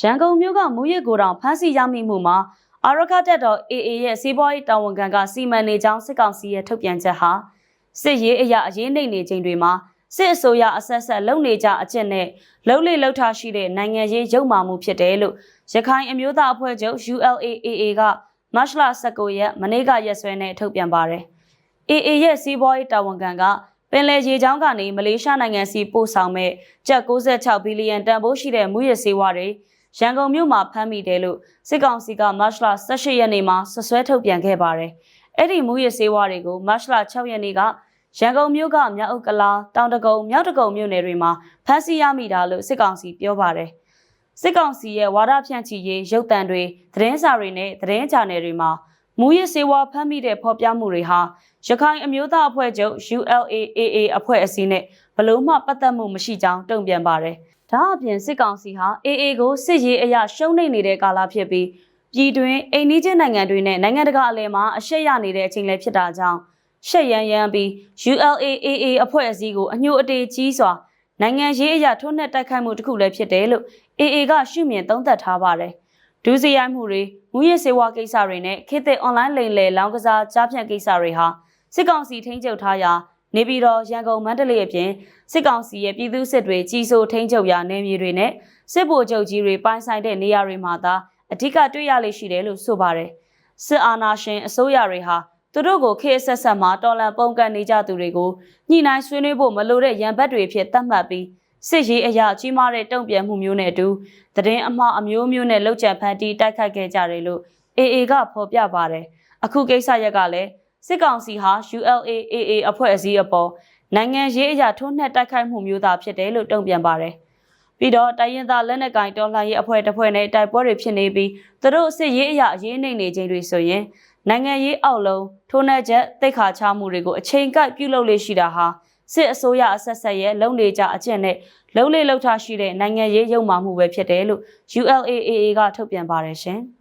ရန်ကုန်မြို့ကမူရစ်ကိုတောင်ဖမ်းဆီးရမိမှုမှာအာရခတက်တော် AA ရဲ့စီးပွားရေးတာဝန်ခံကစီမံနေကြောင်းစစ်ကောင်စီရဲ့ထုတ်ပြန်ချက်ဟာစစ်ရေးအရာအရေးနှိမ့်နေချိန်တွေမှာစစ်အစိုးရအဆက်ဆက်လုပ်နေကြအကျင့်နဲ့လှုပ်လေလှုပ်ထားရှိတဲ့နိုင်ငံရေးရုပ်မာမှုဖြစ်တယ်လို့ရခိုင်အမျိုးသားအဖွဲ့ချုပ် ULAAA ကမတ်လ19ရက်မနေ့ကရက်စွဲနဲ့ထုတ်ပြန်ပါတယ်။ AA ရဲ့စီးပွားရေးတာဝန်ခံကပင်လယ်ရေကြောင်းကနေမလေးရှားနိုင်ငံစီပို့ဆောင်မဲ့ကျပ်66ဘီလီယံတန်ဖိုးရှိတဲ့မူရစ်ဆေးဝါးတွေ ရန်ကုန်မြို့မှာဖမ်းမိတယ်လို့စစ်ကောင်စီကမတ်လ18ရက်နေ့မှာဆွဆွဲထုတ်ပြန်ခဲ့ပါတယ်။အဲ့ဒီမူရစ်ဆေးဝါးတွေကိုမတ်လ6ရက်နေ့ကရန်ကုန်မြို့ကမြောက်ဥက္ကလာတောင်တကုံမြောက်တကုံမြို့နယ်တွေမှာဖမ်းဆီးရမိတာလို့စစ်ကောင်စီပြောပါတယ်။စစ်ကောင်စီရဲ့ဝါဒဖြန့်ချီရေးရုပ်တံတွေသတင်းစာတွေနဲ့သတင်းချာနယ်တွေမှာမူရစ်ဆေးဝါးဖမ်းမိတဲ့ဖော်ပြမှုတွေဟာရခိုင်အမျိုးသားအဖွဲ့ချုပ် ULAAA အဖွဲ့အစည်းနဲ့ဘလို့မှပတ်သက်မှုမရှိကြောင်းတုံ့ပြန်ပါတယ်။ ဒါအပြင်စစ်ကောင်စီဟာ AA ကိုစစ်ရေးအရရှုံးနိမ့်နေတဲ့ကာလဖြစ်ပြီးပြည်တွင်းအိမ်နီးချင်းနိုင်ငံတွေနဲ့နိုင်ငံတကာအလဲမှာအရှက်ရနေတဲ့အချိန်လည်းဖြစ်တာကြောင့်ရှက်ရန်ရန်ပြီး ULAAA အဖွဲ့အစည်းကိုအညှို့အတေးကြီးစွာနိုင်ငံရေးအရထိုးနှက်တိုက်ခိုက်မှုတစ်ခုလည်းဖြစ်တယ်လို့ AA ကရှုမြင်သုံးသပ်ထားပါတယ်။ဒုစရိုက်မှုတွေမူရစ်စေဝါကိစ္စတွေနဲ့ခေတ်သစ်အွန်လိုင်းလိမ်လည်လောင်းကစားကြားဖြန့်ကိစ္စတွေဟာစစ်ကောင်စီထိန်းချုပ်ထားရာ နေပြည်တော်ရန်ကုန်မန္တလေးအပြင်စစ်ကောင်စီရဲ့ပြည်သူစစ်တွေကြီးစိုးထိန်းချုပ်ရာနယ်မြေတွေနဲ့စစ်ဗိုလ်ချုပ်ကြီးတွေပိုင်ဆိုင်တဲ့နေရာတွေမှာသာအဓိကတွေ့ရလိမ့်ရှိတယ်လို့ဆိုပါတယ်။စစ်အာဏာရှင်အစိုးရတွေဟာသူတို့ကိုခေတ်ဆက်ဆက်မှာတော်လန်ပုံကန်နေကြသူတွေကိုညှိနှိုင်းဆွေးနွေးဖို့မလိုတဲ့ရန်ဘက်တွေဖြစ်သတ်မှတ်ပြီးစစ်ရေးအရာကြီးမားတဲ့တုံ့ပြန်မှုမျိုးနဲ့အတူသတင်းအမှားအမျိုးမျိုးနဲ့လောက်ကျန်ဖန်တီးတိုက်ခတ်ခဲ့ကြတယ်လို့ AA ကဖော်ပြပါတယ်။အခုကိစ္စရက်ကလည်း စစ်ကောင်စီဟာ ULAAA အဖွဲ့အစည်းအပေါ်နိုင်ငံရေးအရာထိုးနှက်တိုက်ခိုက်မှုမျိုးသာဖြစ်တယ်လို့တုံ့ပြန်ပါတယ်။ပြီးတော့တိုင်းရင်းသားလက်နက်ကင်တော်လှန်ရေးအဖွဲ့တစ်ဖွဲ့နဲ့တိုက်ပွဲတွေဖြစ်နေပြီးသူတို့စစ်ရေးအရာအရေးနှိမ့်နေခြင်းတွေဆိုရင်နိုင်ငံရေးအောက်လုံးထိုးနှက်ချက်တိတ်ခါချမှုတွေကိုအချိန်ကိုက်ပြုလုပ်လေးရှိတာဟာစစ်အစိုးရအဆက်ဆက်ရဲ့လုံနေကြအကျင့်နဲ့လုံလေလှုပ်ထားရှိတဲ့နိုင်ငံရေးရုံမှမှုပဲဖြစ်တယ်လို့ ULAAA ကထုတ်ပြန်ပါတယ်ရှင်။